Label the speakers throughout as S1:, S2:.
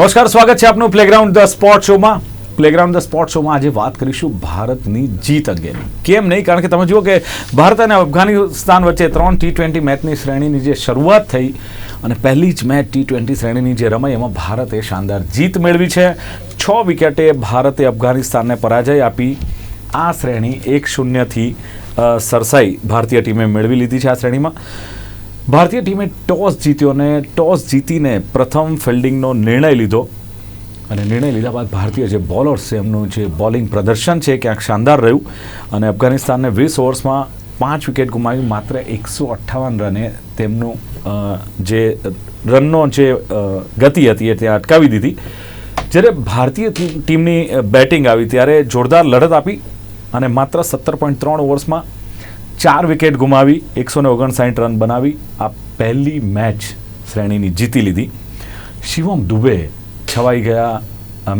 S1: નમસ્કાર, સ્વાગત છે આપનું પ્લેગ્રાઉન્ડ ધ સ્પોર્ટ શોમાં પ્લેગ્રાઉન્ડ ધ સ્પોર્ટ શોમાં આજે વાત કરીશું ભારતની જીત અંગેની. કેમ નહીં? કારણ કે તમે જુઓ કે ભારત અને અફઘાનિસ્તાન વચ્ચે ત્રણ ટી ટ્વેન્ટી મેચની શ્રેણીની જે શરૂઆત થઈ અને પહેલી જ મેચ ટી ટ્વેન્ટી શ્રેણીની જે રમાઈ, એમાં ભારતે શાનદાર જીત મેળવી છે. છ વિકેટે ભારતે અફઘાનિસ્તાનને પરાજય આપી. આ શ્રેણી એક શૂન્યથી સરસાઈ ભારતીય ટીમે મેળવી લીધી છે આ શ્રેણીમાં. ભારતીય ટીમે ટોસ જીત્યો અને ટોસ જીતીને પ્રથમ ફિલ્ડિંગનો નિર્ણય લીધો. અને નિર્ણય લીધા બાદ ભારતીય જે બોલર્સ છે, એમનું જે બોલિંગ પ્રદર્શન છે ક્યાંક શાનદાર રહ્યું. અને અફઘાનિસ્તાનને વીસ ઓવર્સમાં પાંચ વિકેટ ગુમાવી માત્ર એકસો અઠ્ઠાવન રને તેમનું જે રનનો જે ગતિ હતી એ ત્યાં અટકાવી દીધી. જ્યારે ભારતીય ટીમની બેટિંગ આવી, ત્યારે જોરદાર લડત આપી અને માત્ર સત્તર પોઈન્ટ ત્રણ ઓવર્સમાં ચાર વિકેટ ગુમાવી, એકસો ને ઓગણસાઠ રન બનાવી, આ પહેલી મેચ શ્રેણીની જીતી લીધી. શિવમ દુબે છવાઈ ગયા.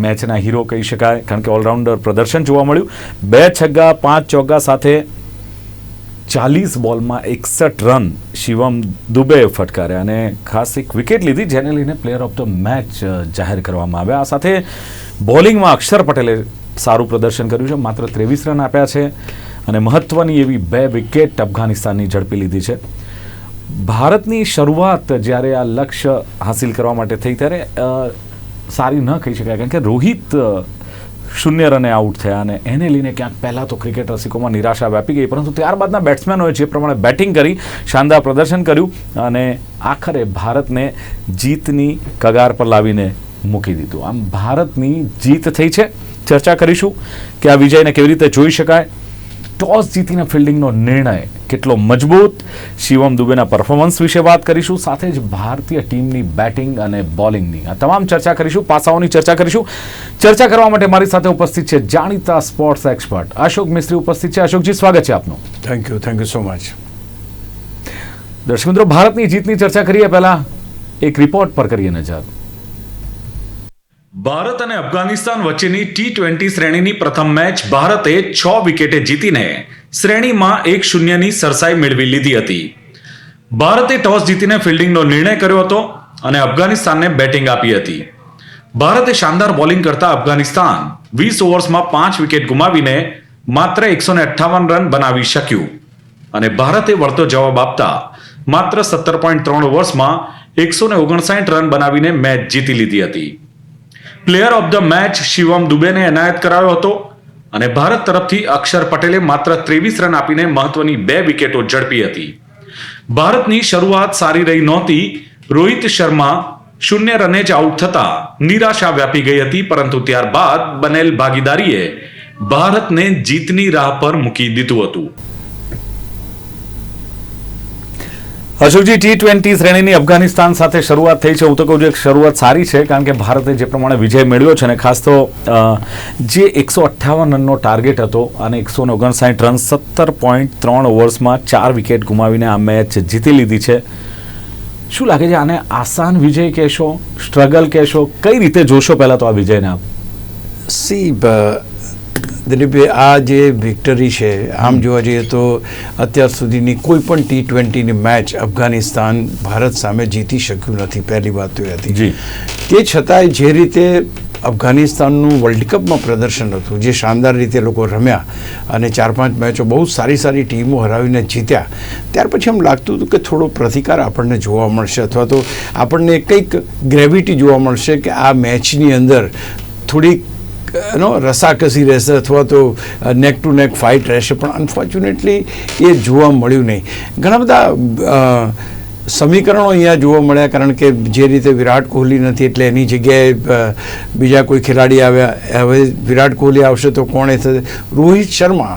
S1: મેચના હીરો કહી શકાય, કારણ કે ઓલરાઉન્ડર પ્રદર્શન જોવા મળ્યું. બે છગ્ગા, પાંચ ચોગ્ગા સાથે ચાલીસ બોલમાં એકસઠ રન શિવમ દુબે ફટકાર્યા અને ખાસ એક વિકેટ લીધી, જેને લઈને પ્લેયર ઓફ ધ મેચ જાહેર કરવામાં આવ્યા. આ સાથે બોલિંગમાં અક્ષર પટેલે સારું પ્રદર્શન કર્યું છે. માત્ર ત્રેવીસ રન આપ્યા છે. અને મહત્વની એવી બે વિકેટ અફઘાનિસ્તાનની ઝડપી લીધી છે. ભારતની શરૂઆત જ્યારે આ લક્ષ્ય હાસિલ કરવા માટે થઈ ત્યારે સારી ન કહી શકાય, કારણ કે રોહિત શૂન્ય રને આઉટ થયા અને એને લઈને ક્યાંક પહેલાં તો ક્રિકેટ રસિકોમાં નિરાશા વ્યાપી ગઈ, પરંતુ ત્યારબાદના બેટ્સમેનોએ જે પ્રમાણે બેટિંગ કરી, શાનદાર પ્રદર્શન કર્યું અને આખરે ભારતને જીતની કગાર પર લાવીને મૂકી દીધું. આમ ભારતની જીત થઈ છે. ચર્ચા કરીશું કે આ વિજયને કેવી રીતે જોઈ શકાય. ટોસ જીતીને ફિલ્ડિંગનો નિર્ણય કેટલો મજબૂત? શિવમ દુબેના પરફોર્મન્સ વિશે વાત કરીશું સાથે જ ભારતીય ટીમની બેટિંગ અને બોલિંગની આ તમામ ચર્ચા કરીશું પાસાઓની ચર્ચા કરીશું. ચર્ચા કરવા માટે મારી સાથે ઉપસ્થિત છે જાણીતા સ્પોર્ટ્સ એક્સપર્ટ અશોક મિસ્ત્રી ઉપસ્થિત છે. અશોકજી સ્વાગત છે આપનું.
S2: Thank you thank you so much
S1: દર્શક મિત્રો ભારતની જીતની ચર્ચા કરીએ પહેલા. એક રિપોર્ટ પર કરીએ નજર. ભારત અને અફઘાનિસ્તાન વચ્ચેની ટી ટ્વેન્ટી શ્રેણીની પ્રથમ મેચ ભારતે છ વિકેટે જીતીને શ્રેણીમાં એક શૂન્યની સરસાઈ મેળવી લીધી હતી. ભારતે ટોસ જીતીને ફિલ્ડિંગનો નિર્ણય કર્યો હતો અને અફઘાનિસ્તાનને બેટિંગ આપી હતી. ભારતે શાનદાર બોલિંગ કરતા અફઘાનિસ્તાન વીસ ઓવર્સમાં પાંચ વિકેટ ગુમાવીને માત્ર એકસો અઠ્ઠાવન રન બનાવી શક્યું. અને ભારતે વળતો જવાબ આપતા માત્ર સત્તર પોઈન્ટ ત્રણ ઓવર્સમાં એકસો ઓગણસાઠ રન બનાવીને મેચ જીતી લીધી હતી. Player of the match Shivam દુબેને એનાયત કરાયો હતો અને ભારત તરફથી અક્ષર પટેલે માત્ર ત્રેવીસ રન આપીને મહત્વની બે વિકેટો ઝડપી હતી. ભારતની શરૂઆત સારી રહી નહોતી. રોહિત શર્મા શૂન્ય રને જ આઉટ થતા નિરાશા વ્યાપી ગઈ હતી, પરંતુ ત્યારબાદ બનેલ ભાગીદારીએ ભારતને જીતની રાહ પર મૂકી દીધું હતું. અશોકજી ટી ટ્વેન્ટી શ્રેણીની અફઘાનિસ્તાન સાથે શરૂઆત થઈ છે. હું તો કહું છું શરૂઆત સારી છે, કારણ કે ભારતે જે પ્રમાણે વિજય મેળવ્યો છે અને ખાસ તો જે એકસો અઠ્ઠાવન રનનો ટાર્ગેટ હતો અને એકસો ને ઓગણસાઠ રન સત્તર પોઈન્ટ ત્રણ ઓવર્સમાં ચાર વિકેટ ગુમાવીને આ મેચ જીતી લીધી છે. શું લાગે છે, આને આસાન વિજય કહેશો સ્ટ્રગલ કહેશો? કઈ રીતે જોશો પહેલાં તો આ વિજયને આપ?
S2: સી દિલીપભાઈ આ જે વિક્ટરી છે આમ જોવા જઈએ તો અત્યાર સુધીની કોઈ પણ ટી ટ્વેન્ટીની મેચ અફઘાનિસ્તાન ભારત સામે જીતી શક્યું નથી પહેલી વાત તો એ હતી
S1: જી.
S2: તે છતાંય જે રીતે અફઘાનિસ્તાનનું વર્લ્ડ કપમાં પ્રદર્શન હતું જે શાનદાર રીતે લોકો રમ્યા અને ચાર પાંચ મેચો બહુ સારી સારી ટીમો હરાવીને જીત્યા ત્યાર પછી એમ લાગતું હતું કે થોડો પ્રતિકાર આપણને જોવા મળશે અથવા તો આપણને કંઈક ગ્રેવિટી જોવા મળશે કે આ મેચની અંદર થોડીક નો રસાકસી રહેશે અથવા તો નેક ટુ નેક ફાઇટ રહેશે. પણ અનફોર્ચ્યુનેટલી એ જોવા મળ્યું નહીં. ઘણા બધા સમીકરણો અહીંયા જોવા મળ્યા, કારણ કે જે રીતે વિરાટ કોહલી નથી, એટલે એની જગ્યાએ બીજા કોઈ ખેલાડી આવ્યા. હવે વિરાટ કોહલી આવશે તો કોણ થશે? રોહિત શર્મા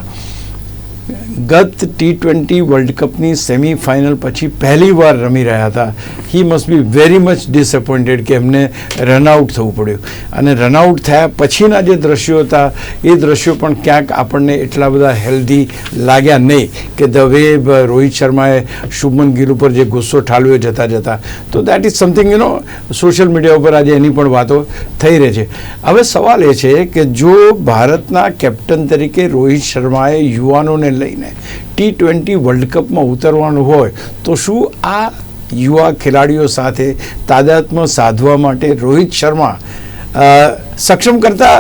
S2: ગત ટી ટ્વેન્ટી વર્લ્ડ કપની સેમીફાઇનલ પછી પહેલી વાર રમી રહ્યા હતા. He must be very much disappointed કે એમને રનઆઉટ થવું પડ્યું. અને રનઆઉટ થયા પછીના જે દ્રશ્યો હતા, એ દ્રશ્યો પણ ક્યાંક આપણને એટલા બધા હેલ્ધી લાગ્યા નહીં કે ધ વે રોહિત શર્માએ શુભમન ગિલ ઉપર જે ગુસ્સો ઠાલવ્યો જતા જતા. તો that is something you know social media ઉપર આજે એની પણ વાતો થઈ રહી છે. હવે સવાલ એ છે કે જો ભારતના કેપ્ટન તરીકે રોહિત શર્માએ યુવાનોને લઈને ટી ટ્વેન્ટી વર્લ્ડ કપમાં ઉતરવાનું હોય, તો શું આ યુવા ખેલાડીઓ સાથે તાદાત્મ્ય સાધવા માટે રોહિત શર્મા સક્ષમ કરતા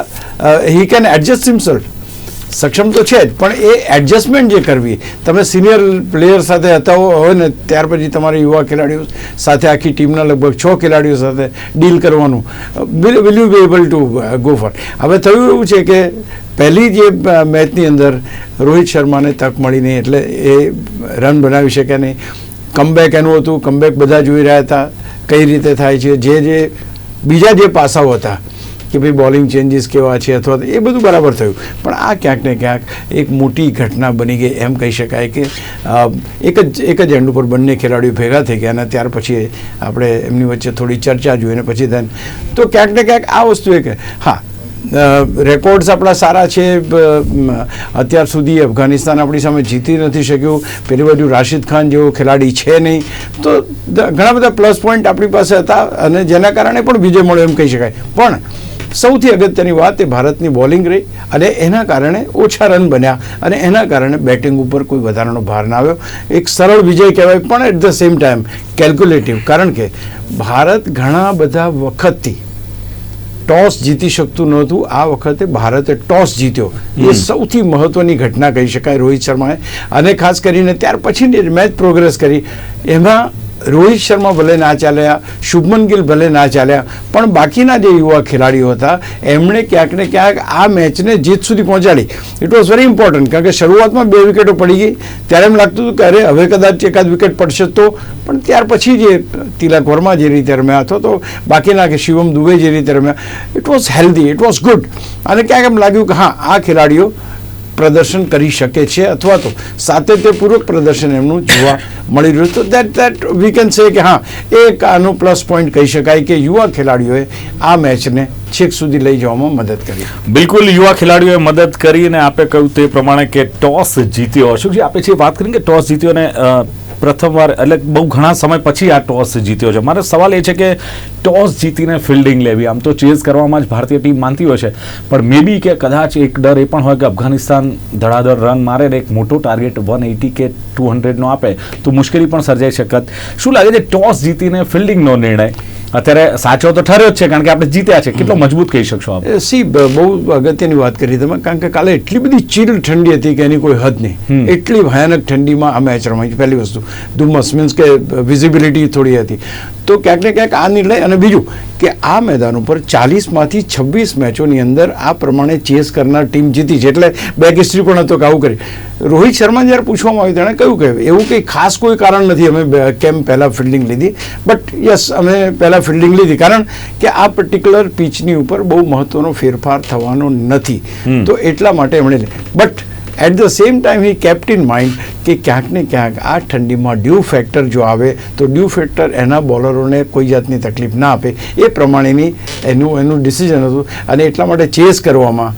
S2: હી કેન એડજસ્ટ હિમસેલ્ફ સક્ષમ તો છે જ, પણ એ એડજસ્ટમેન્ટ જે કરવી, તમે સિનિયર પ્લેયર સાથે હતા હોય ને, ત્યાર પછી તમારે યુવા ખેલાડીઓ સાથે આખી ટીમના લગભગ છ ખેલાડીઓ સાથે ડીલ કરવાનું. Will you be able to go for હવે થયું એવું છે કે પહેલી જે મેચની અંદર રોહિત શર્માને તક મળી નહીં એટલે એ રન બનાવી શક્યા નહીં. કમબેક એનું હતું કમબેક બધા જોઈ રહ્યા હતા, કઈ રીતે થાય છે, જે જે, બીજા જે પાસાઓ હતા કે ભાઈ બોલિંગ ચેન્જીસ કેવા છે અથવા એ બધું બરાબર થયું. પણ આ ક્યાંક ને ક્યાંક એક મોટી ઘટના બની ગઈ એમ કહી શકાય કે એક જ એક જ એન્ડ ઉપર બંને ખેલાડીઓ ભેગા થઈ ગયા અને ત્યાર પછી આપણે એમની વચ્ચે થોડી ચર્ચા જોઈને પછી ધન તો ક્યાંક ને ક્યાંક આ વસ્તુ એ કે હા રેકોર્ડ્સ આપણા સારા છે. અત્યાર સુધી અફઘાનિસ્તાન આપણી સામે જીતી નથી શક્યું. પેલી બાજુ રાશિદ ખાન જેવો ખેલાડી છે નહીં. તો ઘણા બધા પ્લસ પોઈન્ટ આપણી પાસે હતા અને જેના કારણે પણ વિજય મળ્યો એમ કહી શકાય. પણ સૌથી અગત્યની વાત એ ભારતની બોલિંગ રહી અને એના કારણે ઓછા રન બન્યા અને એના કારણે બેટિંગ ઉપર કોઈ વધારાનો ભાર ના આવ્યો. એક સરળ વિજય કહેવાય, પણ at the same time calculative કારણ કે ભારત ઘણા બધા વખતથી ટોસ જીતી શકતું નહોતું. આ વખતે ભારતે ટોસ જીત્યો. એ સૌથી મહત્વની ઘટના કહી શકાય રોહિત શર્માએ. અને ખાસ કરીને ત્યાર પછીની મેચ પ્રોગ્રેસ કરી. એમાં રોહિત શર્મા ભલે ના ચાલ્યા, શુભમન ગિલ ભલે ના ચાલ્યા, પણ બાકીના જે યુવા ખેલાડીઓ હતા, એમણે ક્યાંક ને ક્યાંક આ મેચને જીત સુધી પહોંચાડી. ઇટ વોઝ વેરી ઇમ્પોર્ટન્ટ કારણ કે શરૂઆતમાં બે વિકેટો પડી ગઈ. ત્યારે એમ લાગતું હતું કે અરે, હવે કદાચ એકાદ વિકેટ પડશે તો. પણ ત્યાર પછી જે તિલક વર્મા જે રીતે રમ્યા, અથવા તો બાકીના કે શિવમ દુબે જે રીતે રમ્યા it was healthy it was good અને ક્યાંક એમ લાગ્યું કે હા, આ ખેલાડીઓ પ્રદર્શન કરી શકે છે અથવા તો સાતત્યપૂર્વક પ્રદર્શન એમનું જોવા મળી રહ્યું. તો that that we can say કે હા, એક આનો પ્લસ પોઈન્ટ કહી શકાય કે યુવા ખેલાડીઓએ આ મેચને છેક સુધી લઈ જવામાં મદદ કરી.
S1: બિલકુલ, યુવા ખેલાડીઓએ મદદ કરી અને આપે કહ્યું તે પ્રમાણે કે ટોસ જીત્યો. અશોકજી આપે છે વાત કરીને કે ટોસ જીત્યો અને પ્રથમવાર એટલે બહુ ઘણા સમય પછી આ ટોસ જીત્યો છે. મારો સવાલ એ છે કે ટોસ જીતીને ફિલ્ડિંગ લેવી આમ તો ચેઝ કરવામાં જ ભારતીય ટીમ માનતી હોય છે. પણ મે બી કે કદાચ એક ડર એ પણ હોય કે અફઘાનિસ્તાન ધડાધડ રન મારે ને એક મોટો ટાર્ગેટ વન એટી કે ટુ હંડ્રેડનો આપે તો મુશ્કેલી પણ સર્જાઈ શકત. શું લાગે છે ટોસ જીતીને ફિલ્ડિંગનો નિર્ણય? અત્યારે સાચો તો ઠર્યો જ છે કારણ કે આપણે જીત્યા છે. કેટલો મજબૂત કહી શકશો આપ?
S2: સી બહુ અગત્યની વાત કરી તમે કારણ કે કાલે એટલી બધી ચીલ ઠંડી હતી કે એની કોઈ હદ નહીં. એટલી ભયાનક ઠંડીમાં આ મેચ રમાઈ. પહેલી વસ્તુ. ધુમ્મસ મીન્સ કે વિઝિબિલિટી થોડી હતી. તો ક્યાંક ને ક્યાંક આ નિર્ણય અને બીજું કે આ મેદાન ઉપર ચાલીસમાંથી છવ્વીસ મેચોની અંદર આ પ્રમાણે ચેસ કરનાર ટીમ જીતી છે. એટલે બેક હિસ્ટ્રી પણ હતો કે આવું કરી. રોહિત શર્મા જ્યારે પૂછવામાં આવ્યું તેણે કહ્યું કે એવું કંઈ ખાસ કોઈ કારણ નથી. અમે કેમ પહેલાં ફિલ્ડિંગ લીધી? બટ યસ અમે પહેલાં ફિલ્ડિંગ લીધી. કારણ કે આ પર્ટિક્યુલર પીચની ઉપર બહુ મહત્વનો ફેરફાર થવાનો નથી. તો એટલા માટે એમણે but at the same time he kept in mind કે ક્યાંક ને ક્યાંક આ ઠંડીમાં ડ્યુ ફેક્ટર જો આવે, તો ડ્યુ ફેક્ટર એના બોલરોને કોઈ જાતની તકલીફ ના આપે. એ પ્રમાણેની એનું એનું ડિસિઝન હતું. અને એટલા માટે ચેસ કરવામાં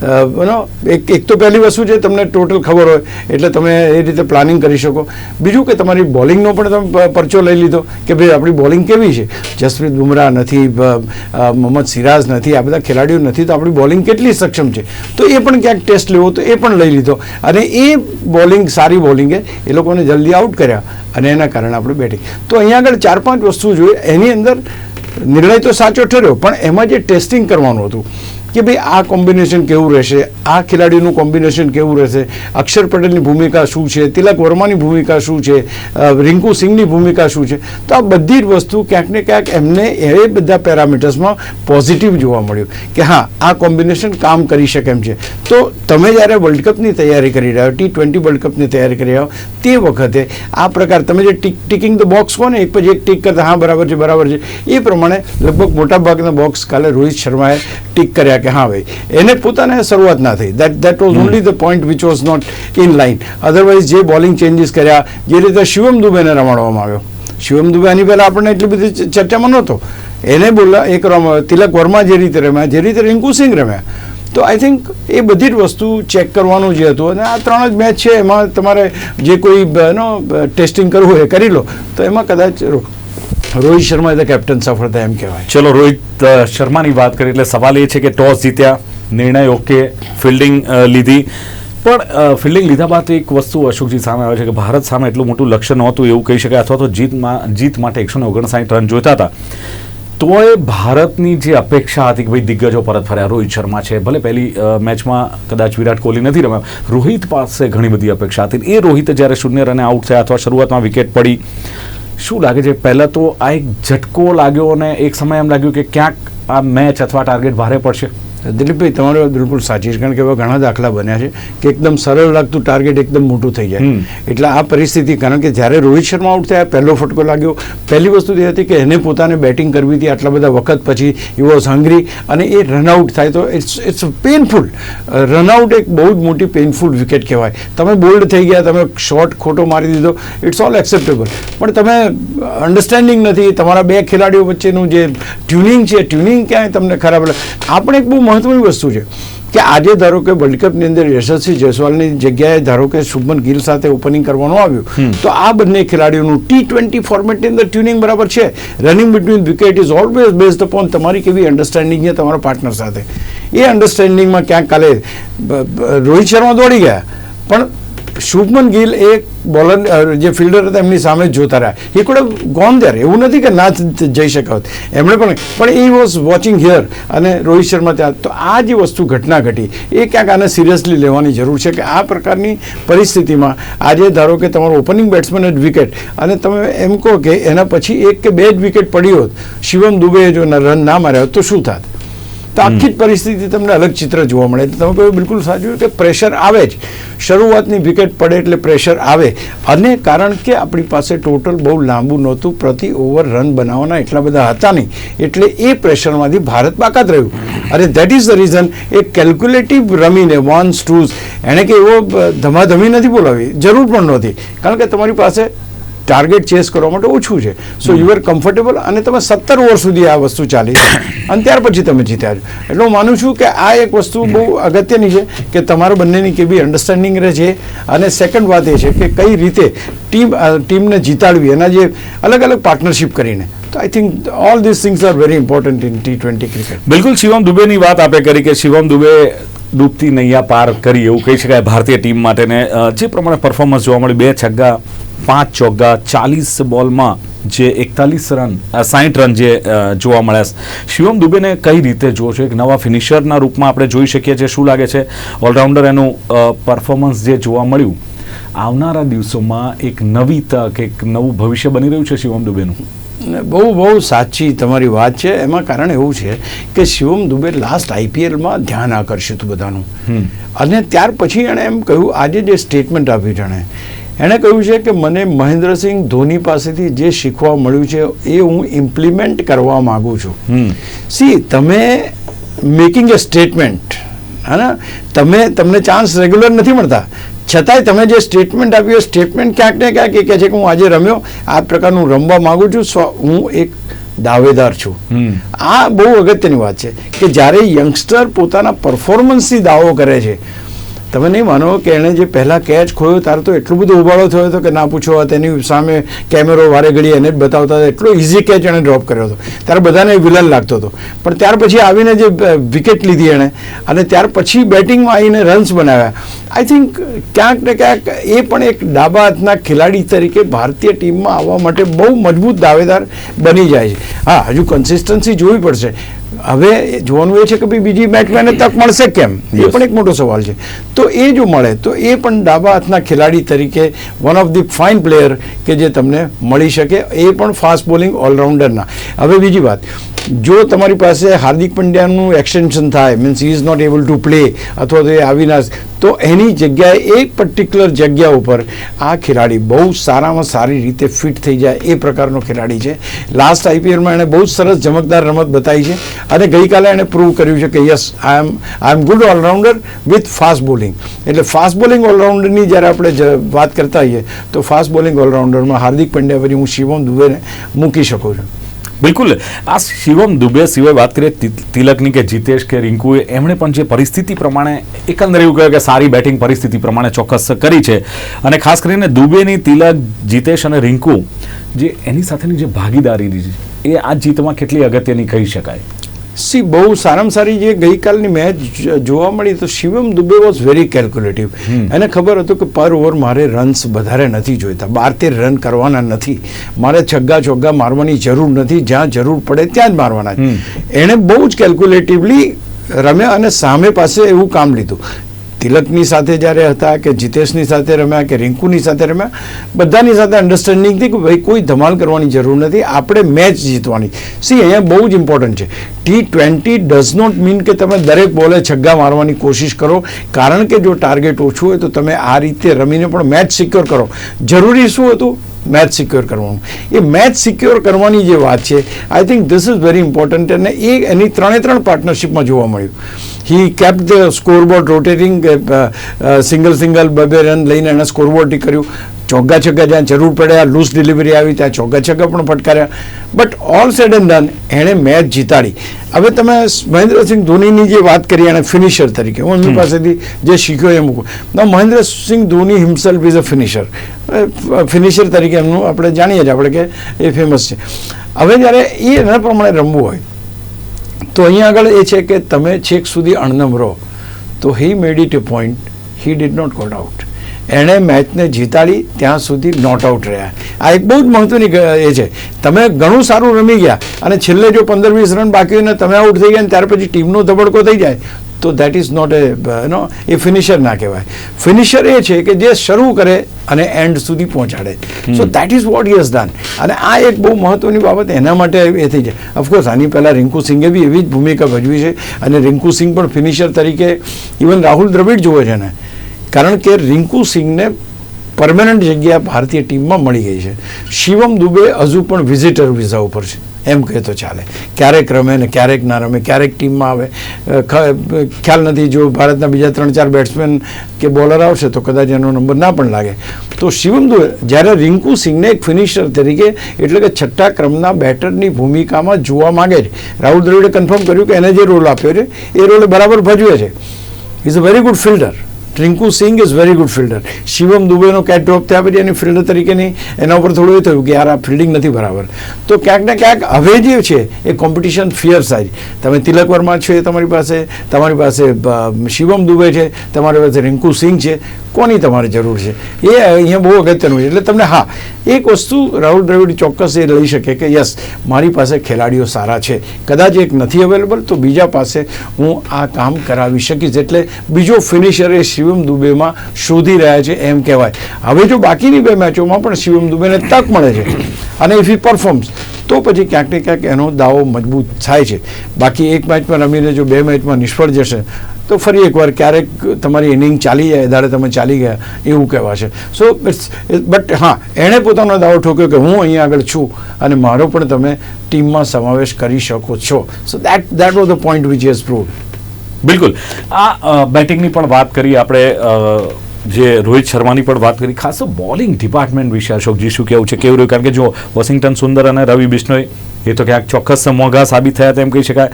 S2: નો, એક એક તો પહેલી વસ્તુ છે, તમને ટોટલ ખબર હોય, એટલે તમે એ રીતે પ્લાનિંગ કરી શકો. બીજું કે તમારી બોલિંગનો પણ તમે પરચો લઈ લીધો, કે ભાઈ આપણી બોલિંગ કેવી છે? જસપ્રીત બુમરાહ નથી મોહમ્મદ સિરાજ નથી, આ બધા ખેલાડીઓ નથી, તો આપણી બોલિંગ કેટલી સક્ષમ છે? તો એ પણ ક્યાંક ટેસ્ટ લેવો, તો એ પણ લઈ લીધો. અને એ બોલિંગ સારી બોલિંગે એ લોકોને જલ્દી આઉટ કર્યા, અને એના કારણે આપણે બેટિંગ તો અહીંયા આગળ ચાર પાંચ વસ્તુ જોઈએ. એની અંદર નિર્ણય તો સાચો ઠર્યો, પણ એમાં જે ટેસ્ટિંગ કરવાનું હતું કે ભાઈ આ કોમ્બિનેશન કેવું રહેશે? આ ખેલાડીનું કોમ્બિનેશન કેવું રહેશે? અક્ષર પટેલની ભૂમિકા શું છે? તિલક વર્માની ભૂમિકા શું છે? રિંકુ સિંહની ભૂમિકા શું છે? તો આ બધી જ વસ્તુ ક્યાંક ને ક્યાંક એમને એ બધા પેરામીટર્સમાં પોઝિટિવ જોવા મળ્યું કે હા, આ કોમ્બિનેશન કામ કરી શકે એમ છે. તો તમે જ્યારે વર્લ્ડ કપની તૈયારી કરી રહ્યા હો ટી ટ્વેન્ટી વર્લ્ડ કપની તૈયારી કરી રહ્યા હો, તે વખતે આ પ્રકાર તમે જે ટીક, ટીકિંગ ધ બોક્સ કહો ને, એક પછી એક ટીક કરતા, હા, બરાબર છે બરાબર છે, એ પ્રમાણે લગભગ મોટાભાગના બોક્સ કાલે રોહિત શર્માએ ટીક કર્યા કે હા ભાઈ એને પોતાને શરૂઆત ના થઈ. That that was only the point which was not in line otherwise જે બોલિંગ ચેન્જીસ કર્યા જે રીતે શિવમ દુબેને રમાડવામાં આવ્યો. શિવમ દુબે આની પહેલાં આપણને એટલી બધી ચર્ચામાં નહોતો. એને બોલા એક રમ- તિલક વર્મા જે રીતે રમ્યા જે રીતે રિંકુ સિંહ રમ્યા. તો આઈ થિંક એ બધી જ વસ્તુ ચેક કરવાનું જે હતું અને આ ત્રણ જ મેચ છે એમાં તમારે જે કોઈ એનો ટેસ્ટિંગ કરવું હોય કરી લો. તો એમાં કદાચ રો- રોહિત શર્મા ધ કેપ્ટન સફળ થાય એમ કહેવાય.
S1: ચલો, રોહિત શર્માની વાત કરી એટલે સવાલ એ છે કે ટોસ જીત્યા, નિર્ણય ઓકે, ફિલ્ડિંગ લીધી. પણ ફિલ્ડિંગ લીધા બાદ એક વસ્તુ અશોકજી સામે આવે છે કે ભારત સામે એટલું મોટું લક્ષ્ય નહોતું એવું કહી શકાય, અથવા તો જીતમાં જીત માટે એકસો ને ઓગણસાઠ રન જોઈતા હતા. તોય ભારતની જે અપેક્ષા હતી કે ભાઈ દિગ્ગજો પરત ફર્યા, રોહિત શર્મા છે, ભલે પહેલી મેચમાં કદાચ વિરાટ કોહલી નથી રમ્યા, રોહિત પાસે ઘણી બધી અપેક્ષા હતી. એ રોહિત જ્યારે શૂન્ય રને આઉટ થયા અથવા શરૂઆતમાં વિકેટ પડી શું લાગે છે? પહેલાં તો આ એક ઝટકો લાગ્યો અને એક સમય એમ લાગ્યું કે ક્યાંક આ મેચ અથવા ટાર્ગેટ ભારે પડશે.
S2: દિલીપભાઈ તમારી વાત બિલકુલ સાચી છે કારણ કે એવા ઘણા દાખલા બન્યા છે કે એકદમ સરળ લાગતું ટાર્ગેટ એકદમ મોટું થઈ જાય. એટલે આ પરિસ્થિતિ કારણ કે જ્યારે રોહિત શર્મા આઉટ થયા પહેલો ફટકો લાગ્યો. પહેલી વસ્તુ એ હતી કે એને પોતાને બેટિંગ કરવી હતી આટલા બધા વખત પછી યુ વોઝ હંગ્રી અને એ રનઆઉટ થાય તો ઇટ્સ ઇટ્સ પેઇનફુલ રનઆઉટ એક બહુ જ મોટી પેઇનફુલ વિકેટ કહેવાય. તમે બોલ્ડ થઈ ગયા તમે શોટ ખોટો મારી દીધો ઇટ્સ ઓલ એક્સેપ્ટેબલ પણ તમે અન્ડરસ્ટેન્ડિંગ નથી તમારા બે ખેલાડીઓ વચ્ચેનું જે ટ્યુનિંગ છે ટ્યુનિંગ ક્યાંય તમને ખરાબ લાગે. આપણે એક બહુ મહત્વની વસ્તુ છે કે આજે ધારો કે વર્લ્ડ કપની અંદર યશસ્વી જયસ્વાલની જગ્યાએ ધારો કે શુભમન ગિલ સાથે ઓપનિંગ કરવાનું આવ્યું તો આ બંને ખેલાડીઓનું ટી ટ્વેન્ટી ફોર્મેટની અંદર ટ્યુનિંગ બરાબર છે. Running between wicket is always based upon તમારી કેવી અન્ડરસ્ટેન્ડિંગ છે તમારા પાર્ટનર સાથે. એ અન્ડરસ્ટેન્ડિંગમાં ક્યાંક કાલે રોહિત શર્મા દોડી ગયા પણ શુભમન ગિલ એક બોલર જે ફિલ્ડર હતા, એમની સામે જોતા રહ્યા. એ કુડ ગોન દેર એવું નથી કે ના જઈ શકાત એમણે પણ પણ એ વોઝ વોચિંગ હિયર અને રોહિત શર્મા ત્યાં. તો આ જે વસ્તુ ઘટના ઘટી, એ ક્યાંક આને સિરિયસલી લેવાની જરૂર છે કે આ પ્રકારની પરિસ્થિતિમાં આજે ધારો કે તમારો ઓપનિંગ બેટ્સમેન જ વિકેટ અને તમે એમ કહો કે એના પછી એક કે બે જ વિકેટ પડી હોત, શિવમ દુબેએ જો રન ના માર્યા હોત, તો શું થાત? તો આખી જ પરિસ્થિતિ તમને અલગ ચિત્ર જોવા મળે. તમે કહ્યું બિલકુલ સાચું કે પ્રેશર આવે જ. શરૂઆતની વિકેટ પડે એટલે પ્રેશર આવે. અને કારણ કે આપણી પાસે ટોટલ બહુ લાંબુ નહોતું પ્રતિ ઓવર રન બનાવવાના એટલા બધા હતા નહીં એટલે એ પ્રેશરમાંથી ભારત બાકાત રહ્યું. અને that is the reason a calculative રમીને વન્સ ટુઝ એણે કે એવો ધમાધમી નથી બોલાવી. જરૂર પણ નહોતી. કારણ કે તમારી પાસે ટાર્ગેટ ચેસ કરવા માટે ઓછું છે. સો યુ આર કમ્ફર્ટેબલ અને તમે સત્તર ઓવર સુધી આ વસ્તુ ચાલી અને ત્યાર પછી તમે જીત્યા છો. એટલે હું માનું છું કે આ એક વસ્તુ બહુ અગત્યની છે કે તમારા બંનેની કેવી અન્ડરસ્ટેન્ડિંગ રહે છે અને સેકન્ડ વાત એ છે કે કઈ રીતે ટીમ ટીમને જીતાડવી, એના જે અલગ અલગ પાર્ટનરશિપ કરીને. તો I think all this things are very important in T twenty cricket
S1: બિલકુલ, શિવમ દુબેની વાત આપણે કરી કે શિવમ દુબે ડૂબતી નૈયા પાર કરી, એવું કહી શકાય, ભારતીય ટીમ માટે ને જે પ્રમાણે પરફોર્મન્સ જોવા મળ્યું બે છગ્ગા પાંચ ચોગ્ગા ચાલીસ બોલમાં જે એકતાલીસ રન સાહીઠ રન જે જોવા મળ્યા શિવમ દુબેને કઈ રીતે જોવો છો? એક નવા ફિનિશરના રૂપમાં આપણે જોઈ શકીએ છીએ. શું લાગે છે? ઓલરાઉન્ડર એનું પરફોર્મન્સ જે જોવા મળ્યું આવનારા દિવસોમાં એક નવી તક એક નવું ભવિષ્ય બની રહ્યું છે શિવમ દુબેનું?
S2: બહુ બહુ સાચી તમારી વાત છે. એમાં કારણ એવું છે કે શિવમ દુબે લાસ્ટ આઈપીએલમાં ધ્યાન આકર્ષ્યું હતું બધાનું અને ત્યાર પછી એણે એમ કહ્યું આજે જે સ્ટેટમેન્ટ આપ્યું છે એણે એણે કહ્યું છે કે મને મહેન્દ્રસિંહ ધોની પાસેથી જે શીખવા મળ્યું છે એ હું ઇમ્પ્લિમેન્ટ કરવા માગું છું. સી તમે મેકિંગ એ સ્ટેટમેન્ટ હા તમે તમને ચાન્સ રેગ્યુલર નથી મળતા. છતાંય તમે જે સ્ટેટમેન્ટ આપ્યું એ સ્ટેટમેન્ટ ક્યાંક ને ક્યાંક એ કહે છે કે હું આજે રમ્યો. આ પ્રકારનું રમવા માગું છું હું એક દાવેદાર છું. આ બહુ અગત્યની વાત છે કે જ્યારે યંગસ્ટર પોતાના પરફોર્મન્સથી દાવો કરે છે તમે નહીં માનો કે એણે જે પહેલાં કેચ ખોયો ત્યારે તો એટલો બધો ઉબાળો થયો હતો કે ના પૂછો વાત એની સામે કેમેરો વારે ઘડી એને જ બતાવતા હતા. એટલો ઇઝી કેચ એણે ડ્રોપ કર્યો હતો. ત્યારે બધાને વિલન લાગતો હતો. પણ ત્યાર પછી આવીને જે વિકેટ લીધી એણે અને ત્યાર પછી બેટિંગમાં આવીને રન્સ બનાવ્યા. આઈ થિંક ક્યાંક ને ક્યાંક એ પણ એક ડાબા હાથના ખેલાડી તરીકે ભારતીય ટીમમાં આવવા માટે બહુ મજબૂત દાવેદાર બની જાય છે. હા, હજુ કન્સિસ્ટન્સી જોવી પડશે. હવે જોવાનું એ છે કે ભાઈ બીજી મેચમાં તક મળશે કેમ? એ પણ એક મોટો સવાલ છે. તો એ જો મળે તો એ પણ ડાબા હાથના ખેલાડી તરીકે one of the fine player કે જે તમને મળી શકે એ પણ ફાસ્ટ બોલિંગ ઓલરાઉન્ડરના હવે બીજી વાત જો તમારી પાસે હાર્દિક પંડ્યાનું એક્સટેન્શન થાય means is not able to play અથવા તો એ આવી ના તો એની જગ્યાએ એક પર્ટિક્યુલર જગ્યા ઉપર આ ખેલાડી બહુ સારામાં સારી રીતે ફિટ થઈ જાય એ પ્રકારનો ખેલાડી છે. લાસ્ટ આઈપીએલમાં એણે બહુ સરસ ચમકદાર રમત બતાવી છે અને ગઈકાલે એણે પ્રૂવ કર્યું છે કે yes I am I am good all-rounder with fast bowling એટલે ફાસ્ટ બોલિંગ ઓલરાઉન્ડરની જ્યારે આપણે વાત કરતા હોઈએ, તો ફાસ્ટ બોલિંગ ઓલરાઉન્ડરમાં હાર્દિક પંડ્યા વરી હું શિવમ દુબેને મૂકી શકું છું.
S1: બિલકુલ. આ શિવમ દુબે સિવાય વાત કરીએ તિલકની કે જીતેશ કે રિંકુએ, એમણે પણ જે પરિસ્થિતિ પ્રમાણે એકંદરે એવું કહ્યું કે સારી બેટિંગ પરિસ્થિતિ પ્રમાણે ચોક્કસ કરી છે. અને ખાસ કરીને દુબેની તિલક, જીતેશ અને રિંકુ, જે એની સાથેની જે ભાગીદારી છે, એ આ જીતમાં કેટલી અગત્યની કહી શકાય?
S2: સી બહુ સારામાં સારી જે ગઈકાલની મેચ જોવા મળી તો Shivam Dube was very calculative એને ખબર હતું કે પર ઓવર મારે રન્સ વધારે નથી જોઈતા. બાર તેર રન કરવાના નથી. મારે છગ્ગા ચોગ્ગા મારવાની જરૂર નથી. જ્યાં જરૂર પડે ત્યાં જ મારવાના એણે બહુ જ કેલ્ક્યુલેટિવલી રમ્યા અને સામે પાસે એવું કામ લીધું. તિલકની સાથે જ્યારે હતા કે જીતેશની સાથે રમ્યા કે રિંકુની સાથે રમ્યા, બધાની સાથે અન્ડરસ્ટેન્ડિંગ હતી કે ભાઈ કોઈ ધમાલ કરવાની જરૂર નથી, આપણે મેચ જીતવાની. સી અહીંયા બહુ જ ઇમ્પોર્ટન્ટ છે. T twenty does not mean કે તમે દરેક બોલે છગ્ગા મારવાની કોશિશ કરો, કારણ કે જો ટાર્ગેટ ઓછું હોય તો તમે આ રીતે રમીને પણ મેચ સિક્યોર કરો. જરૂરી શું હતું? મેચ સિક્યોર કરવાનું. એ મેચ સિક્યોર કરવાની જે વાત છે I think this is very important અને એ એની ત્રણે ત્રણ પાર્ટનરશિપમાં જોવા મળ્યું. He kept the scoreboard rotating single single બબે રન લઈને એણે સ્કોરબોર્ડથી કર્યું. ચોગ્ગા છગ્ગા જ્યાં જરૂર પડે આ લૂઝ ડિલિવરી આવી ત્યાં ચોગ્ગા છગ્ગા પણ ફટકાર્યા. But all said and done એણે મેચ જીતાડી. હવે તમે મહેન્દ્રસિંહ ધોનીની જે વાત કરી એણે ફિનિશર તરીકે. હું એમની પાસેથી જે શીખ્યો એ મૂકું. Mahendra Singh Dhoni himself is a finisher finisher તરીકે એમનું આપણે જાણીએ છીએ આપણે કે એ ફેમસ છે. હવે જ્યારે એ એના પ્રમાણે રમવું હોય તો અહીંયા આગળ એ છે કે તમે છેક સુધી અણનમ રહો. તો he made it a point he did not got out એણે મેચને જીતાડી, ત્યાં સુધી નોટ આઉટ રહ્યા. આ એક બહુ જ મહત્વની એ છે. તમે ઘણું સારું રમી ગયા અને છેલ્લે જો પંદર વીસ રન બાકી હોય તમે આઉટ થઈ ગયા ને ત્યાર પછી ટીમનો ધબડકો થઈ જાય તો that is not a no a finisher ના કહેવાય. ફિનિશર એ છે કે જે શરૂ કરે અને એન્ડ સુધી પહોંચાડે. So that is what yes done અને આ એક બહુ મહત્વની બાબત એના માટે એ થઈ જાય ઓફકોર્સ આની પહેલાં રિંકુ સિંઘે બી એવી જ ભૂમિકા ભજવી છે અને રિંકુ સિંઘ પણ ફિનિશર તરીકે ઇવન રાહુલ દ્રવિડ જુએ છે ને. કારણ કે રિંકુ સિંઘને પરમેનન્ટ જગ્યા ભારતીય ટીમમાં મળી ગઈ છે. શિવમ દુબે હજુ પણ વિઝિટર વિઝા ઉપર છે. એમ કહે તો ચાલે. ક્યારેક રમે ને ક્યારેક ના રમે, ક્યારેક ટીમમાં આવે. ખ્યાલ નથી જો ભારતના બીજા ત્રણ ચાર બેટ્સમેન કે બોલર આવશે તો કદાચ એનો નંબર ના પણ લાગે. તો શિવમ દુબે જ્યારે રિંકુ સિંઘને એક ફિનિશર તરીકે એટલે કે છઠ્ઠા ક્રમના બેટરની ભૂમિકામાં જોવા માંગે છે, રાહુલ દ્રવિડે કન્ફર્મ કર્યું કે એને જે રોલ આપ્યો છે, એ રોલ બરાબર ભજવે છે. Is a very good fielder Rinku Singh is very good fielder Shivam દુબેનો catch drop થયા પછી એની ફિલ્ડર તરીકેની એના ઉપર થોડું એ થયું કે યાર આ ફિલ્ડિંગ નથી બરાબર. તો ક્યાંક ને ક્યાંક હવે જે છે, એ કોમ્પિટિશન ફિયર આવી તમે તિલક વર્મા છો એ તમારી પાસે તમારી પાસે શિવમ દુબે છે, તમારી પાસે રિંકુ સિંઘ છે. કોની તમારે જરૂર છે? એ અહીંયા બહુ અગત્યનું છે. એટલે તમને હા એક વસ્તુ રાહુલ દ્રવિડ ચોક્કસ એ લઈ શકે કે, યસ, મારી પાસે ખેલાડીઓ સારા છે. કદાચ એક નથી અવેલેબલ તો બીજા પાસે હું આ કામ કરાવી શકીશ. એટલે બીજો ફિનિશર એ શિવમ દુબેમાં શોધી રહ્યા છે એમ કહેવાય. હવે જો બાકીની બે મેચોમાં પણ શિવમ દુબેને તક મળે છે અને ઇફ હી પરફોર્મ્સ તો પછી ક્યાંક ને ક્યાંક એનો દાવો મજબૂત થાય છે. બાકી એક મેચમાં રમીને જો બે મેચમાં નિષ્ફળ જશે તો ફરી એકવાર ક્યારેક તમારી ઇનિંગ ચાલી જાય દાડે તમે ચાલી ગયા, એવું કહેવાશે. સો બટ હા, એણે પોતાનો દાવો ઠોક્યો કે હું અહીંયા આગળ છું અને મારો પણ તમે ટીમમાં સમાવેશ કરી શકો છો. So that that was the point which has prove
S1: બિલકુલ. આ બેટિંગની પણ વાત કરી, આપણે જે રોહિત શર્માની પણ વાત કરી, ખાસ બોલિંગ ડિપાર્ટમેન્ટ વિશે અશોકજી શું કહેવું છે? કેવું રહ્યું? કારણ કે જો વોશિંગ્ટન સુંદર અને રવિ બિશ્નોઈ, એ તો ક્યાંક ચોક્કસ મોંઘા સાબિત થયા તેમ કહી શકાય.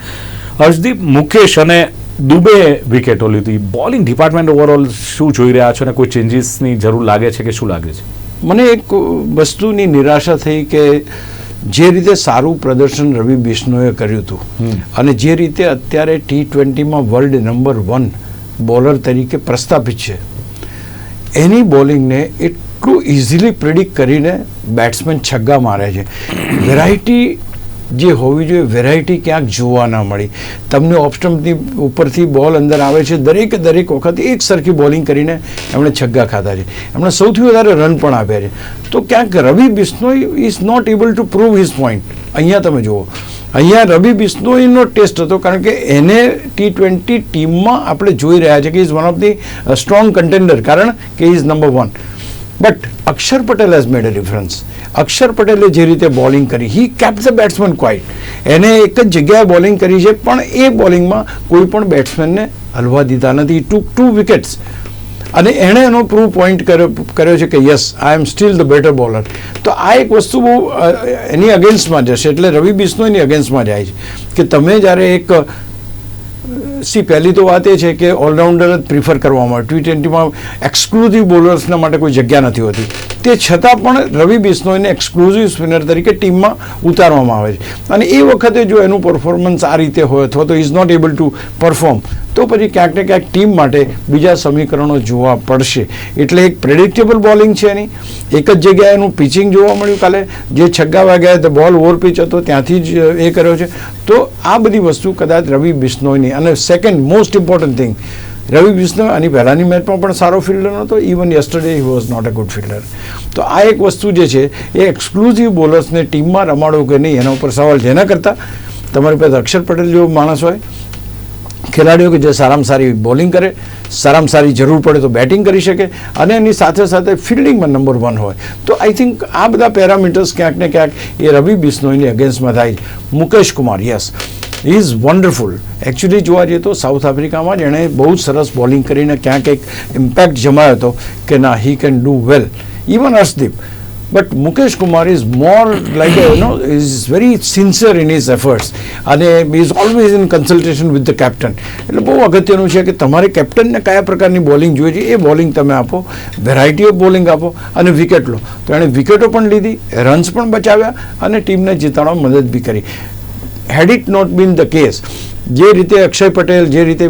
S1: હર્ષદીપ મુકેશ અને દુબે વિકેટો લીધી બોલિંગ ડિપાર્ટમેન્ટ ઓવરઓલ શું જોઈ રહ્યા છો અને કોઈ ચેન્જીસની જરૂર લાગે છે કે શું લાગે છે?
S2: મને એક વસ્તુની નિરાશા થઈ કે જે રીતે સારું પ્રદર્શન રવિ બિશ્નોએ કર્યું હતું અને જે રીતે અત્યારે ટી ટ્વેન્ટીમાં વર્લ્ડ નંબર વન બોલર તરીકે પ્રસ્થાપિત છે એની બોલિંગને એટલું ઇઝીલી પ્રિડિક્ટ કરીને બેટ્સમેન છગ્ગા મારે છે. વેરાયટી જે હોવી જોઈએ વેરાયટી ક્યાંક જોવા ના મળી. તમને ઓફસ્ટમ્પની ઉપરથી બોલ અંદર આવે છે, દરેક દરેક વખત એક સરખી બોલિંગ કરીને એમણે છગ્ગા ખાધા છે. એમણે સૌથી વધારે રન પણ આપ્યા છે. તો ક્યાંક Ravi Bishnoi is not able to prove his point અહીંયા તમે જુઓ. અહીંયા રવિ બિશ્નોઈનો ટેસ્ટ હતો, કારણ કે એને ટી ટ્વેન્ટી ટીમમાં આપણે જોઈ રહ્યા છે કે is one of the strong contender કારણ કે is number one but Axar Patel has made a difference Axar પટેલે જે રીતે બોલિંગ કરી he kept the batsman quite એને એક જ જગ્યાએ બોલિંગ કરી છે, પણ એ બોલિંગમાં કોઈ પણ બેટ્સમેનને હલવા દીધા નથી. ટુક ટુ વિકેટ્સ અને એણે એનો પ્રૂવ પોઈન્ટ કર્યો કર્યો છે કે yes I am still the better bowler તો આ એક વસ્તુ બહુ એની અગેન્સ્ટમાં જશે, એટલે રવિ બિશ્નોઈની અગેન્સ્ટમાં જાય છે. કે તમે જ્યારે એક સી, પહેલી તો વાત એ છે કે ઓલરાઉન્ડર જ પ્રિફર કરવામાં આવે ટી ટ્વેન્ટીમાં એક્સક્લુઝિવ બોલર્સના માટે કોઈ જગ્યા નથી હોતી. તે છતાં પણ રવિ બિશ્નોઈને એક્સક્લુઝિવ સ્પિનર તરીકે ટીમમાં ઉતારવામાં આવે છે. અને એ વખતે જો એનું પરફોર્મન્સ આ રીતે હોય અથવા તો is not able to perform તો પછી ક્યાંક ને ક્યાંક ટીમ માટે બીજા સમીકરણો જોવા પડશે. એટલે એક પ્રેડિક્ટેબલ બોલિંગ છે એની. એક જ જગ્યાએ એનું પિચિંગ જોવા મળ્યું કાલે, જે છગ્ગા વાગ્યા તે બોલ ઓવર પિચ હતો, ત્યાંથી જ એ કર્યો છે. તો આ બધી વસ્તુ કદાચ રવિ બિશ્નોઈની અને second most important thing Ravi Bishnoi આની પહેલાંની મેચમાં પણ સારો ફિલ્ડર નહોતો even yesterday he was not a good fielder તો આ એક વસ્તુ જે છે એ એક્સક્લુઝિવ બોલર્સને ટીમમાં રમાડો કે નહીં એના ઉપર સવાલ એના કરતાં તમારી પાસે અક્ષર પટેલ જેવો માણસ હોય ખેલાડીઓ કે જે સારામાં સારી બોલિંગ કરે સારામાં સારી જરૂર પડે તો બેટિંગ કરી શકે અને એની સાથે સાથે ફિલ્ડિંગમાં નંબર વન હોય તો આઈ થિંક આ બધા પેરામીટર્સ ક્યાંક ને ક્યાંક એ રવિ બિશ્નોઈની અગેન્સ્ટમાં થાય Mukesh Kumar yes is wonderful actually જોવા જઈએ તો સાઉથ આફ્રિકામાં જ એણે બહુ સરસ બોલિંગ કરીને ક્યાંક એક ઇમ્પેક્ટ જમાયો હતો કે ના he can do well even Harshdeep but Mukesh Kumar is more like you know is very sincere in his efforts અને is always in consultation with the captain એટલે બહુ અગત્યનું છે કે તમારે કેપ્ટનને કયા પ્રકારની બોલિંગ જોઈએ છે, એ બોલિંગ તમે આપો વેરાયટી ઓફ બોલિંગ આપો અને વિકેટ લો. તો એણે વિકેટો પણ લીધી રન્સ પણ બચાવ્યા અને ટીમને જીતાડવા મદદ બી કરી. Had it not been the case જે રીતે અક્ષય પટેલ, જે રીતે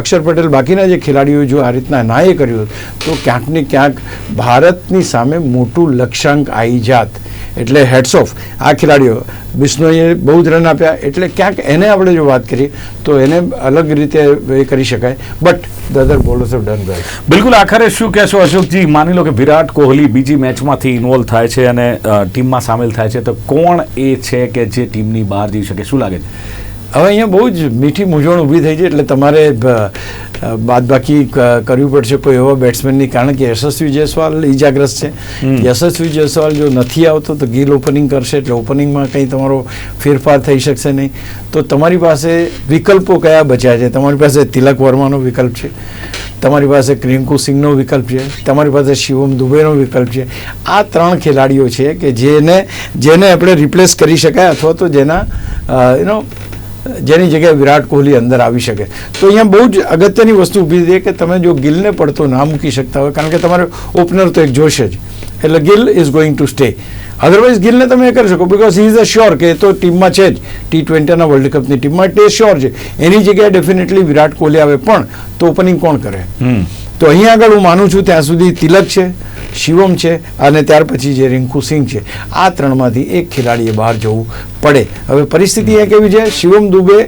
S2: અક્ષર પટેલ બાકીના જે ખેલાડીઓ જો આ રીતના ના એ કર્યું, તો ક્યાંક ને ક્યાંક ભારતની સામે મોટું લક્ષ્યાંક આવી જાત. એટલે હેડ્સ ઓફ આ ખેલાડીઓ. બિશ્નોઈએ બહુ જ રન આપ્યા. એટલે ક્યાંક એને આપણે જો વાત કરીએ, તો એને અલગ રીતે એ કરી શકાય. But the other bowlers have done well
S1: બિલકુલ આખરે શું કહેશો અશોકજી? માની લો કે વિરાટ કોહલી બીજી મેચમાંથી ઇન્વોલ્વ થાય છે અને ટીમમાં સામેલ થાય છે, તો કોણ એ છે કે જે ટીમની બહાર જઈ શકે? શું લાગે છે?
S2: હવે અહીંયા બહુ જ મીઠી મૂંઝવણ ઊભી થઈ છે એટલે તમારે બાદબાકી કરવી પડશે કોઈ એવા બેટ્સમેનની કારણ કે યશસ્વી જયસ્વાલ ઈજાગ્રસ્ત છે. યશસ્વી જયસ્વાલ જો નથી આવતો તો ગિલ ઓપનિંગ કરશે એટલે ઓપનિંગમાં કંઈ તમારો ફેરફાર થઈ શકશે નહીં. તો તમારી પાસે વિકલ્પો કયા બચ્યા છે? તમારી પાસે તિલક વર્માનો વિકલ્પ છે. તમારી પાસે ક્રિંકુ સિંહનો વિકલ્પ છે. તમારી પાસે શિવમ દુબેનો વિકલ્પ છે. આ ત્રણ ખેલાડીઓ છે કે જેને જેને આપણે રિપ્લેસ કરી શકાય અથવા તો જેના યુનો જેની જગ્યાએ વિરાટ કોહલી અંદર આવી શકે. તો અહીંયા બહુ જ અગત્યની વસ્તુ ઊભી થઈ કે તમે જો ગિલને પડતો ના મૂકી શકતા હોય, કારણ કે તમારે ઓપનર તો એક જોશે જ. એટલે Gill is going to stay otherwise ગિલને તમે એ કરી શકો because he is a sure કે એ તો ટીમમાં છે જ. ટી ટ્વેન્ટીના વર્લ્ડ કપની ટીમમાં તે શ્યોર છે. એની જગ્યાએ ડેફિનેટલી વિરાટ કોહલી આવે પણ તો ઓપનિંગ કોણ કરે? તો અહીંયા આગળ હું માનું છું ત્યાં સુધી તિલક છે, શિવમ છે અને ત્યાર પછી જે રિંકુ સિંહ છે. આ ત્રણમાંથી એક ખેલાડીએ બહાર જવું પડે. હવે પરિસ્થિતિ એ કેવી છે? શિવમ દુબે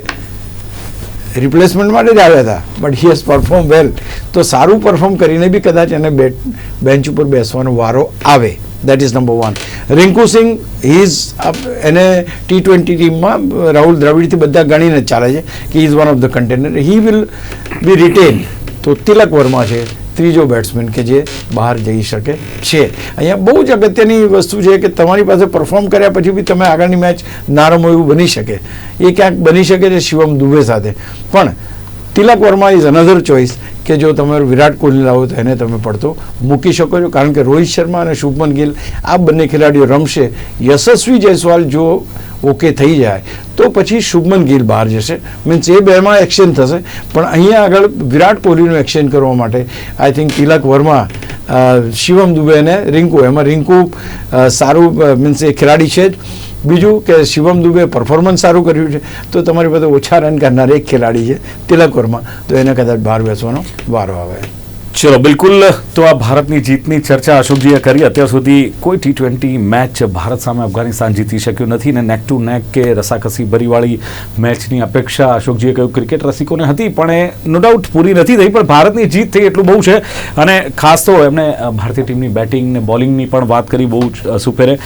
S2: રિપ્લેસમેન્ટ માટે જ આવ્યા હતા but he has perform well તો સારું પરફોર્મ કરીને બી કદાચ એને બેટ, બેન્ચ ઉપર બેસવાનો વારો આવે. That is number one Rinku Singh is એને ટી ટ્વેન્ટી ટીમમાં રાહુલ દ્રવિડથી બધા ગણીને ચાલે છે કે is one of the container he will be retain તો તિલક વર્મા છે, ત્રીજો બેટ્સમેન કે જે બહાર જઈ શકે છે. અહીંયા બહુ જ અગત્યની વસ્તુ છે કે તમારી પાસે પરફોર્મ કર્યા પછી બી તમે આગળની મેચ ના રમો એવું બની શકે. એ ક્યાંક બની શકે છે શિવમ દુબે સાથે. પણ Tilak Varma is another choice કે જો તમે વિરાટ કોહલી લાવો તો એને તમે પડતો મૂકી શકો છો. કારણ કે રોહિત શર્મા અને શુભમન ગિલ આ બંને ખેલાડીઓ રમશે. યશસ્વી જયસ્વાલ જો ઓકે થઈ જાય, તો પછી શુભમન ગિલ બહાર જશે. મીન્સ એ બેમાં એક્શન થશે. પણ અહીંયા આગળ વિરાટ કોહલીનું એક્શન કરવા માટે આઈ થિંક તિલક વર્મા શિવમ દુબે અને રિંકુ, એમાં રિંકુ સારું મીન્સ એ ખેલાડી છે જ. બીજું કે શિવમ દુબે પરફોર્મન્સ સારું કર્યું છે, તો તમારી પાસે ઓછા રન કરનાર એક ખેલાડી છે તિલક વર્મા. તો એને કદાચ બહાર બેસવાનો વારો આવે.
S1: ચલો, બિલકુલ તો આ ભારતની જીતની ચર્ચા અશોકજીએ કરી. અત્યાર સુધી કોઈ ટી ટ્વેન્ટી મેચ ભારત સામે અફઘાનિસ્તાન જીતી શક્યું નથી ને નેક ટુ નેક કે રસાકસી ભરીવાળી મેચની અપેક્ષા અશોકજીએ કહ્યું ક્રિકેટ રસિકોને હતી, પણ એ નો ડાઉટ પૂરી નથી થઈ, પણ ભારતની જીત થઈ એટલું બહુ છે. અને ખાસ તો એમણે ભારતીય ટીમની બેટિંગ ને બોલિંગની પણ વાત કરી બહુ જ સુપેરે.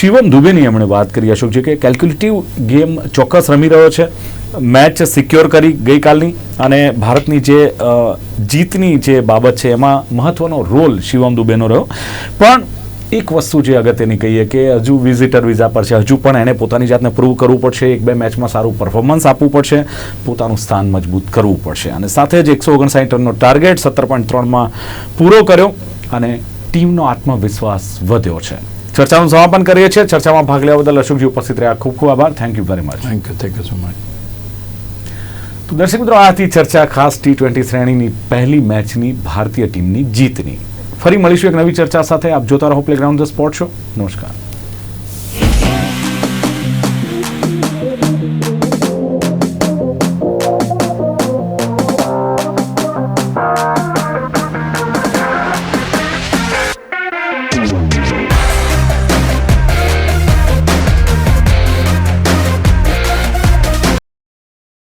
S1: શિવમ દુબેની એમણે વાત કરી અશોકજી કે કેલ્ક્યુલેટિવ ગેમ ચોક્કસ રમી રહ્યો છે. મેચ સિક્યોર કરી ગઈકાલની અને ભારતની જે જીતની જે બાબત છે એમાં મહત્વનો રોલ શિવમ દુબેનો રહ્યો. પણ એક વસ્તુ જે અગત્યની કહીએ કે હજુ વિઝિટર વિઝા પર છે. હજુ પણ એને પોતાની જાતને પ્રૂવ કરવું પડશે. એક બે મેચમાં સારું પરફોર્મન્સ આપવું પડશે. પોતાનું સ્થાન મજબૂત કરવું પડશે. અને સાથે જ એકસો ઓગણસાઠ રનનો ટાર્ગેટ સત્તર પોઈન્ટ ત્રણમાં પૂરો કર્યો અને ટીમનો આત્મવિશ્વાસ વધ્યો છે. ચર્ચાનું સમાપન કરીએ છીએ. ચર્ચામાં ભાગ લેવા બદલ અશોકજી ઉપસ્થિત રહ્યા. ખૂબ ખૂબ આભાર. Thank you very much
S2: thank you thank you so much
S1: તો દર્શક મિત્રો, આથી ચર્ચા ખાસ ટી ટ્વેન્ટી શ્રેણીની પહેલી મેચની ભારતીય ટીમની જીતની. ફરી મળીશું એક નવી ચર્ચા સાથે. આપ જોતા રહો પ્લેગ્રાઉન્ડ ધ સ્પોર્ટ શો નમસ્કાર.